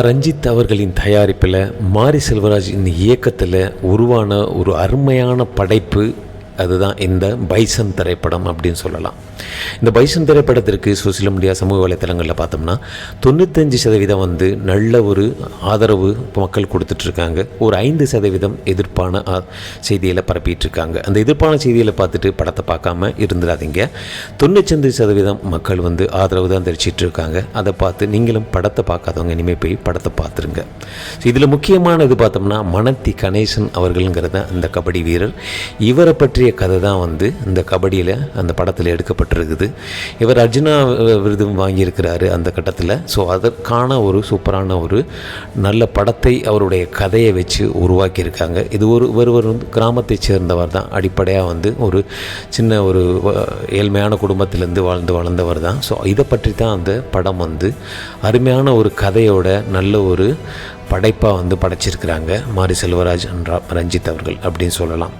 ரஞ்சித் அவர்களின் தயாரிப்பில் மாரி செல்வராஜ் இந்த இயக்கத்தில் உருவான ஒரு அருமையான படைப்பு அதுதான் இந்த பைசன் திரைப்படம் அப்படின்னு சொல்லலாம். இந்த பைசன் திரைப்படத்திற்கு சோசியல் மீடியா சமூக வலைத்தளங்களில் பார்த்தோம்னா தொண்ணூத்தஞ்சு சதவீதம் வந்து நல்ல ஒரு ஆதரவு மக்கள் கொடுத்துட்ருக்காங்க. ஒரு ஐந்து சதவீதம் எதிர்ப்பான செய்தியில் பரப்பிட்டுருக்காங்க அந்த எதிர்ப்பான செய்தியில் பார்த்துட்டு படத்தை பார்க்காம இருந்துடாதீங்க. தொண்ணூத்தஞ்சு சதவீதம் மக்கள் வந்து ஆதரவு தான் தெரிவிச்சிட்டு இருக்காங்க அதை பார்த்து நீங்களும் படத்தை பார்க்காதவங்க இனிமேல் போய் படத்தை பார்த்துருங்க. ஸோ இதில் முக்கியமானது பார்த்தோம்னா மனத்தி கணேசன் அவர்கள்ங்கிறத அந்த கபடி வீரர். இவரை பற்றி பற்றிய கதை தான் வந்து இந்த கபடியில் அந்த படத்தில் எடுக்கப்பட்டிருக்குது. இவர் அர்ஜுனா விருதும் விருது வாங்கியிருக்கிறாரு அந்த கட்டத்தில். ஸோ அதற்கான ஒரு சூப்பரான ஒரு நல்ல படத்தை அவருடைய கதையை வச்சு உருவாக்கியிருக்காங்க. இது ஒரு ஒருவர் வந்து கிராமத்தைச் சேர்ந்தவர் தான். அடிப்படையாக வந்து ஒரு சின்ன ஒரு ஏழ்மையான குடும்பத்திலேருந்து வாழ்ந்து வளர்ந்தவர் தான். ஸோ இதை பற்றி தான் அந்த படம் வந்து அருமையான ஒரு கதையோட நல்ல ஒரு படைப்பாக வந்து படைச்சிருக்கிறாங்க. மாரி செல்வராஜ் ரஞ்சித் அவர்கள் அப்படின்னு சொல்லலாம்.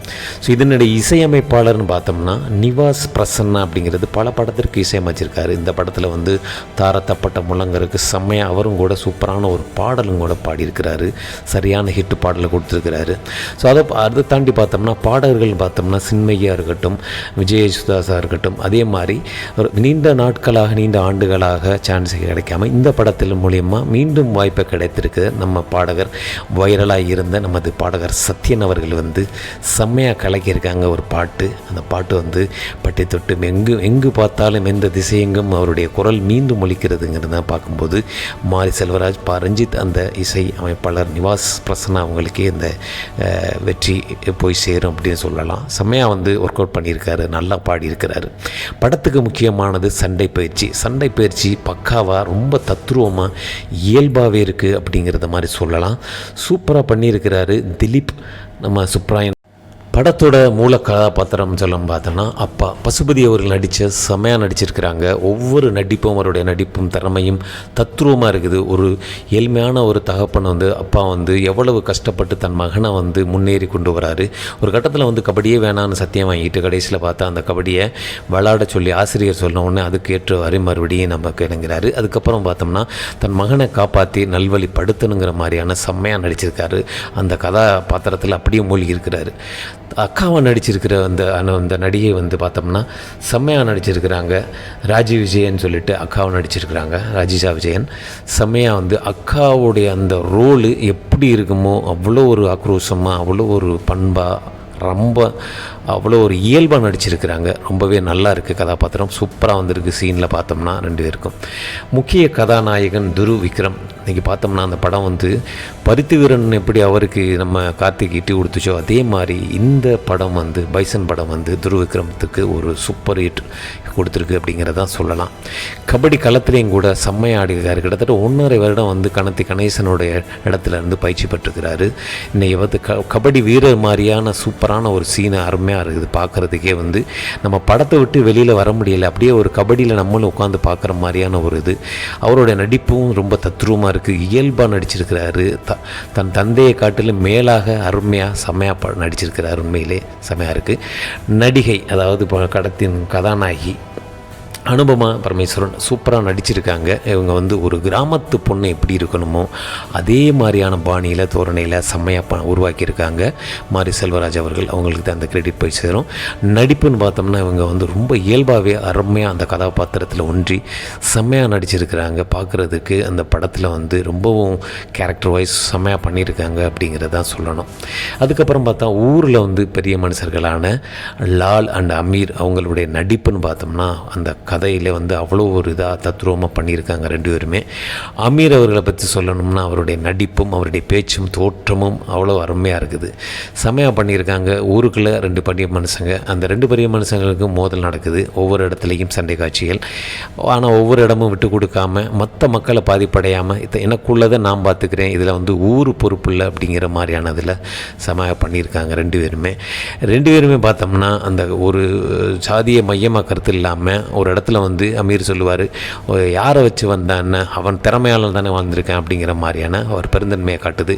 ஸோ இதனுடைய இசையமைப்பாளர்னு பார்த்தோம்னா நிவாஸ் பிரசன்னா அப்படிங்கிறது பல படத்திற்கு இசையமைச்சிருக்காரு. இந்த படத்தில் வந்து தாரத்தப்பட்ட முழங்கருக்கு செம்மையாக அவரும் கூட சூப்பரான ஒரு பாடலும் கூட பாடியிருக்கிறாரு. சரியான ஹிட் பாடலை கொடுத்துருக்கிறாரு. ஸோ அதை அதை தாண்டி பார்த்தோம்னா பாடகர்கள் பார்த்தோம்னா சின்மையாக இருக்கட்டும் விஜய் யேசுதாஸாக இருக்கட்டும் அதே மாதிரி ஒரு நீண்ட நாட்களாக நீண்ட ஆண்டுகளாக சான்ஸ் கிடைக்காம இந்த படத்தில் மூலியமாக மீண்டும் வாய்ப்பு கிடைத்திருக்கு. நம்ம பாடகர் வைரலாக இருந்த நமது பாடகர் சத்யன் அவர்கள் வந்து செம்மையாக கலக்கியிருக்காங்க ஒரு பாட்டு. அந்த பாட்டு வந்து பட்டி தொட்டு எங்கு எங்கு பார்த்தாலும் எந்த திசையெங்கும் அவருடைய குரல் மீண்டும் ஒழிக்கிறதுங்கிறத பார்க்கும்போது மாரி செல்வராஜ் பா. ரஞ்சித் அந்த இசை அமைப்பாளர் நிவாஸ் பிரசன்னா அவங்களுக்கே இந்த வெற்றி போய் சேரும் அப்படின்னு சொல்லலாம். செம்மையாக வந்து ஒர்க் அவுட் பண்ணியிருக்காரு நல்லா பாடியிருக்கிறாரு. படத்துக்கு முக்கியமானது சண்டை பயிற்சி. சண்டை பயிற்சி பக்காவாக ரொம்ப தத்ரூபமாக இயல்பாகவே இருக்குது அப்படிங்கிறத மாதிரி சொல்லலாம். சூப்பராக பண்ணியிருக்கிறாரு திலீப். நம்ம சுப்ராயன் படத்தோட மூல கதாபாத்திரம் சொல்லும் பார்த்தோன்னா அப்பா. பசுபதி அவர்கள் நடித்த செமையாக நடிச்சிருக்கிறாங்க. ஒவ்வொரு நடிப்பும் அவருடைய நடிப்பும் திறமையும் தத்ரூபமாக இருக்குது. ஒரு ஏழ்மையான ஒரு தகப்பன் வந்து அப்பா வந்து எவ்வளவு கஷ்டப்பட்டு தன் மகனை வந்து முன்னேறி கொண்டு வராரு. ஒரு கட்டத்தில் வந்து கபடியே வேணான்னு சத்தியம் வாங்கிட்டு கடைசியில் பார்த்தா அந்த கபடியை விளாட சொல்லி ஆசிரியர் சொன்ன உடனே அதுக்கு ஏற்றவாறு மறுபடியும் நமக்கு இணங்குறாரு அதுக்கப்புறம் பார்த்தோம்னா தன் மகனை காப்பாற்றி நல்வழிப்படுத்தணுங்கிற மாதிரியான செம்மையாக நடிச்சிருக்காரு. அந்த கதாபாத்திரத்தில் அப்படியே மூழ்கி இருக்கிறாரு. அக்காவை நடிச்சிருக்கிற அந்த அந்த- அந்த நடிகை வந்து பார்த்தோம்னா செம்மையாக நடிச்சிருக்கிறாங்க. ராஜி விஜயன் சொல்லிட்டு அக்காவை நடிச்சிருக்கிறாங்க ராஜிஷா விஜயன். செம்மையாக வந்து அக்காவுடைய அந்த ரோலு எப்படி இருக்குமோ அவ்வளோ ஒரு ஆக்ரோஷமாக அவ்வளோ ஒரு பண்பாக ரொம்ப அவ்வளோ ஒரு இயல்பாக நடிச்சிருக்கிறாங்க. ரொம்பவே நல்லா இருக்குது கதாபாத்திரம். சூப்பராக வந்திருக்கு சீனில் பார்த்தோம்னா ரெண்டு பேருக்கும். முக்கிய கதாநாயகன் துரு விக்ரம். இன்றைக்கி பார்த்தோம்னா அந்த படம் வந்து பருத்தி வீரன் எப்படி அவருக்கு நம்ம கார்த்திக் இட்டி கொடுத்துச்சோ அதே மாதிரி இந்த படம் வந்து பைசன் படம் வந்து துரு விக்ரமத்துக்கு ஒரு சூப்பர் ஹிட் கொடுத்துருக்கு அப்படிங்கிறதான் சொல்லலாம். கபடி களத்துலேயும் கூட செம்மையாக ஆடிருக்காரு கிட்டத்தட்ட ஒன்றரை வருடம் வந்து கணத்தி கணேசனுடைய இடத்துல இருந்து பயிற்சி பெற்றிருக்கிறாரு. இன்னைக்கு வந்து க கபடி வீரர் மாதிரியான சூப்பரான ஒரு சீனை அருமையாக இருக்குது பார்க்குறதுக்கே வந்து. நம்ம படத்தை விட்டு வெளியில் வர முடியல. அப்படியே ஒரு கபடியில் நம்மளும் உட்காந்து பார்க்குற மாதிரியான ஒரு இது. அவருடைய நடிப்பும் ரொம்ப தத்ரூபமாக இருக்குது இயல்பாக நடிச்சிருக்கிறாரு. த தன் தந்தையை காட்டிலும் மேலாக அருமையாக செம்மையாக ப நடிச்சிருக்கிறார். உண்மையிலே செம்மையாக இருக்குது நடிகை அதாவது இப்போ கடத்தின் கதாநாயகி அனுபமா பரமேஸ்வரன் சூப்பராக நடிச்சிருக்காங்க. இவங்க வந்து ஒரு கிராமத்து பொண்ணு எப்படி இருக்கணுமோ அதே மாதிரியான பாணியில் தோரணையில் செம்மையாக ப உருவாக்கியிருக்காங்க. மாரி செல்வராஜ் அவர்கள் அவங்களுக்கு தான் அந்த கிரெடிட் போய் சேரும். நடிப்புன்னு பார்த்தோம்னா இவங்க வந்து ரொம்ப இயல்பாகவே அருமையாக அந்த கதாபாத்திரத்தில் ஒன்றி செம்மையாக நடிச்சிருக்கிறாங்க. பார்க்குறதுக்கு அந்த படத்தில் வந்து ரொம்பவும் கேரக்டர் வைஸ் செம்மையாக பண்ணியிருக்காங்க அப்படிங்கிறதான் சொல்லணும். அதுக்கப்புறம் பார்த்தா ஊரில் வந்து பெரிய மனுஷர்களான லால் அண்ட் அமீர் அவங்களுடைய நடிப்புன்னு பார்த்தோம்னா அந்த கதையில் வந்து அவ்வளோ ஒரு இதாக தத்ரூபமாக பண்ணியிருக்காங்க ரெண்டு பேருமே. அமீர் அவர்களை பற்றி சொல்லணும்னா அவருடைய நடிப்பும் அவருடைய பேச்சும் தோற்றமும் அவ்வளோ அருமையாக இருக்குது. செமையாக பண்ணியிருக்காங்க. ஊருக்குள்ளே ரெண்டு பெரிய மனுஷங்க. அந்த ரெண்டு பெரிய மனுஷங்களுக்கும் மோதல் நடக்குது. ஒவ்வொரு இடத்துலையும் சண்டை காட்சிகள். ஆனால் ஒவ்வொரு இடமும் விட்டு கொடுக்காம மற்ற மக்களை பாதிப்படையாமல் இதை எனக்குள்ளதை நான் பார்த்துக்கிறேன் இதில் வந்து ஊர் பொறுப்பு இல்லை அப்படிங்கிற மாதிரியானதில் செமையாக பண்ணியிருக்காங்க ரெண்டு பேருமே. ரெண்டு பேருமே பார்த்தோம்னா அந்த ஒரு சாதியை மையமாக கருத்து இல்லாமல் ஒரு இடத்துல படத்தில் வந்து அமீர் சொல்லுவார் யாரை வச்சு வந்தான்னு அவன் திறமையால் தானே வாழ்ந்திருக்கேன் அப்படிங்கிற மாதிரியான அவர் பெருந்தன்மையை காட்டுது.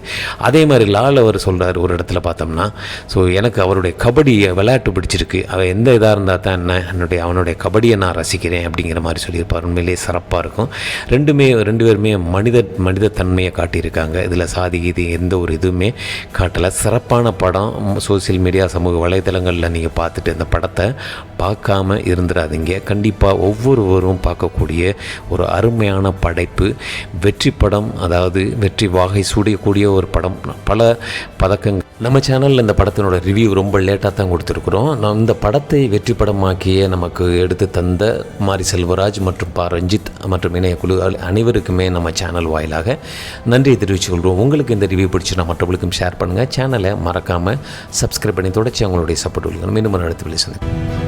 அதே மாதிரி லால் அவர் சொல்கிறார் ஒரு இடத்துல பார்த்தோம்னா ஸோ எனக்கு அவருடைய கபடி விளையாட்டு பிடிச்சிருக்கு. அவன் எந்த இதாக இருந்தால் தான் என்ன? என்னுடைய அவனுடைய கபடியை நான் ரசிக்கிறேன் அப்படிங்கிற மாதிரி சொல்லியிருப்பார். உண்மையிலேயே சிறப்பாக இருக்கும். ரெண்டுமே ரெண்டு பேருமே மனித மனித தன்மையை காட்டியிருக்காங்க. இதில் சாதி இது எந்த ஒரு இதுவுமே காட்டலை. சிறப்பான படம். சோசியல் மீடியா சமூக வலைதளங்களில் நீங்கள் பார்த்துட்டு இந்த படத்தை பார்க்காம இருந்துடாதீங்க. கண்டிப்பாக ஒவ்வொருவரும் பார்க்கக்கூடிய ஒரு அருமையான படைப்பு. வெற்றி படம் அதாவது வெற்றி வாகை சூடியக்கூடிய ஒரு படம். பல பதக்கங்கள். நம்ம சேனலில் இந்த படத்தினோட ரிவ்யூ ரொம்ப லேட்டாக தான் கொடுத்துருக்குறோம். நான் இந்த படத்தை வெற்றி படமாக்கிய நமக்கு எடுத்து தந்த மாரி செல்வராஜ் மற்றும் பா. ரஞ்சித் மற்றும் இணையக்குழு அனைவருக்குமே நம்ம சேனல் வாயிலாக நன்றியை தெரிவித்துக் கொள்கிறோம். உங்களுக்கு இந்த ரிவ்யூ பிடிச்சுன்னா மற்றவங்களுக்கும் ஷேர் பண்ணுங்கள் சேனலை மறக்காமல் சப்ஸ்கிரைப் பண்ணி தொடர்ச்சி அவங்களுடைய சப்போர்ட் கொடுக்கணும் மீண்டும் ஒரு இடத்துல சந்திப்போம்.